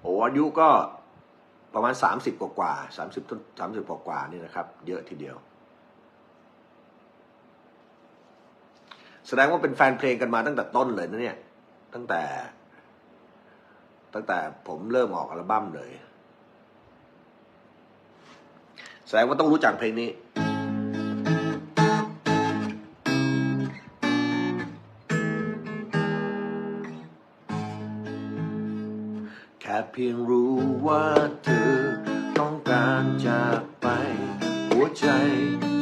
โอ้อายุก็ประมาณ 30 กว่ากว่าสามสิบต้นสามสิบกว่ากว่านี่นะครับ เยอะทีเดียว แสดงว่าเป็นแฟนเพลงกันมาตั้งแต่ต้นเลยนะเนี่ย ตั้งแต่ ตั้งแต่ผมเริ่มออกอัลบั้มเลย แสดงว่าต้องรู้จักเพลงนี้ ค่เพียงรู้ว่าเธอต้องการจากไป หัวใจ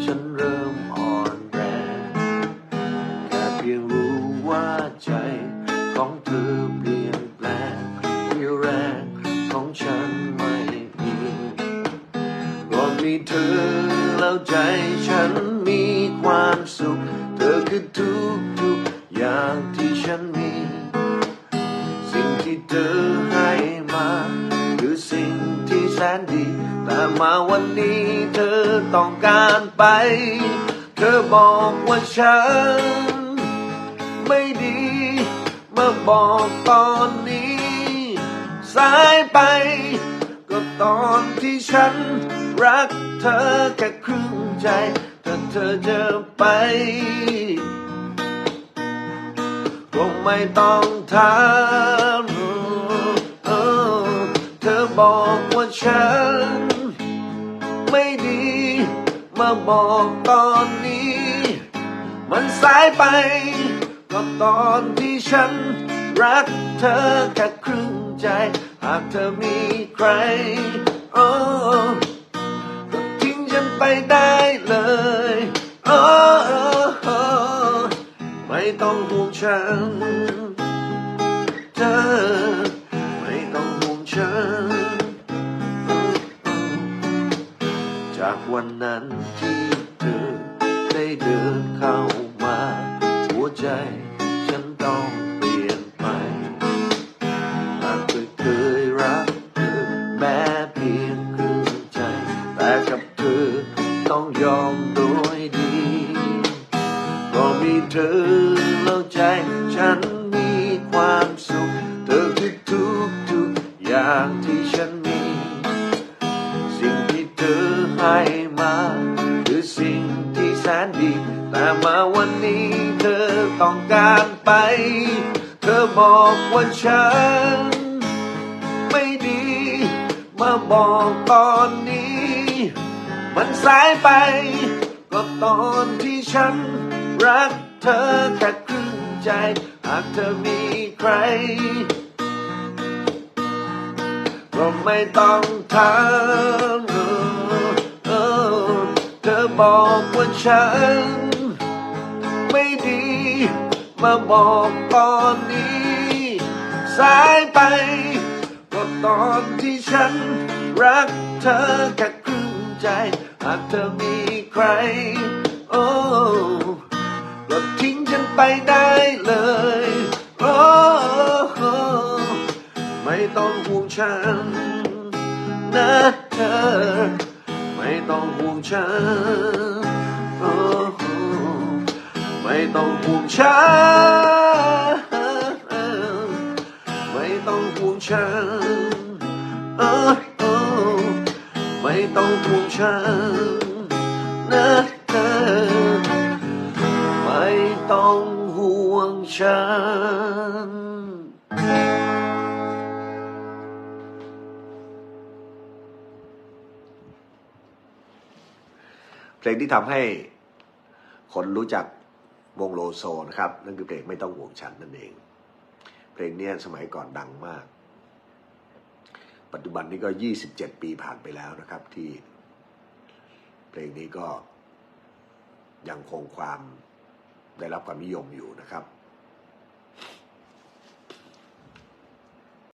ฉันเริ่มอ่อนแรงแค่เพียงรู้ว่าใจของเธอเปลี่ยนแปลงเรี่แรงของฉันไม่มีก็มีเธอแล้วใจฉันมีความสุข เธอคือทุกทุกอย่างที่ฉันมี สิ่งที่เธอ มาวันนี้เธอต้องการไป เธอบอกว่าฉัน ไม่ดี มาบอกตอนนี้ สายไป ก็ตอนที่ฉัน รักเธอแค่ครึ่งใจถ้าเธอจะไปก็ไม่ต้องถามเธอบอกว่าฉัน ไม่ดี มาบอกตอนนี้ มันสายไป ก็ตอนที่ฉัน รักเธอแค่ครึ่งใจ หากเธอมีใคร โอ้ก็ทิ้งฉันไปได้เลยโอ้ไม่ต้องห่วงฉัน ที่เธอได้เดินเข้ามา หัวใจฉันต้องเปลี่ยนไปหากเคยเคยรักเธอแม้เพียงครึ่งใจ แต่กับเธอต้องยอมโดยดีก็มีเธอแล้วใจฉันมีความสุข เธอคือทุกทุกอย่างที่ฉันมี ดี แต่มาวันนี้เธอต้องการไป เธอบอกว่าฉัน ไม่ดี มาบอกตอนนี้ มันสายไป ก็ตอนที่ฉัน รักเธอแค่ครึ่งใจ หากเธอมีใครก็ไม่ต้องถามเออ ธอบอกว่าฉัน ไม่ดี มาบอกตอนนี้ สายไปก็ตอนที่ฉัน รักเธอแค่ครึ่งใจ หากเธอมีใคร โอ้ก็ทิ้งฉันไปได้เลย โอ้ไม่ต้องห่วงฉันนะเธอ ไม่ต้องห่วงฉันโอ้ไม่ต้องห่วงฉันไม่ต้องห่วงฉันเออเออไม่ต้องห่วงฉันนะเธอไม่ต้องห่วงฉัน เพลงที่ทำให้คนรู้จักวงโลโซนะครับ นั่นคือเพลงไม่ต้องห่วงฉันนั่นเอง เพลงนี้สมัยก่อนดังมาก ปัจจุบันนี้ก็ 27 ปีผ่านไปแล้วนะครับที่ เพลงนี้ก็ยังคงความได้รับความนิยมอยู่นะครับ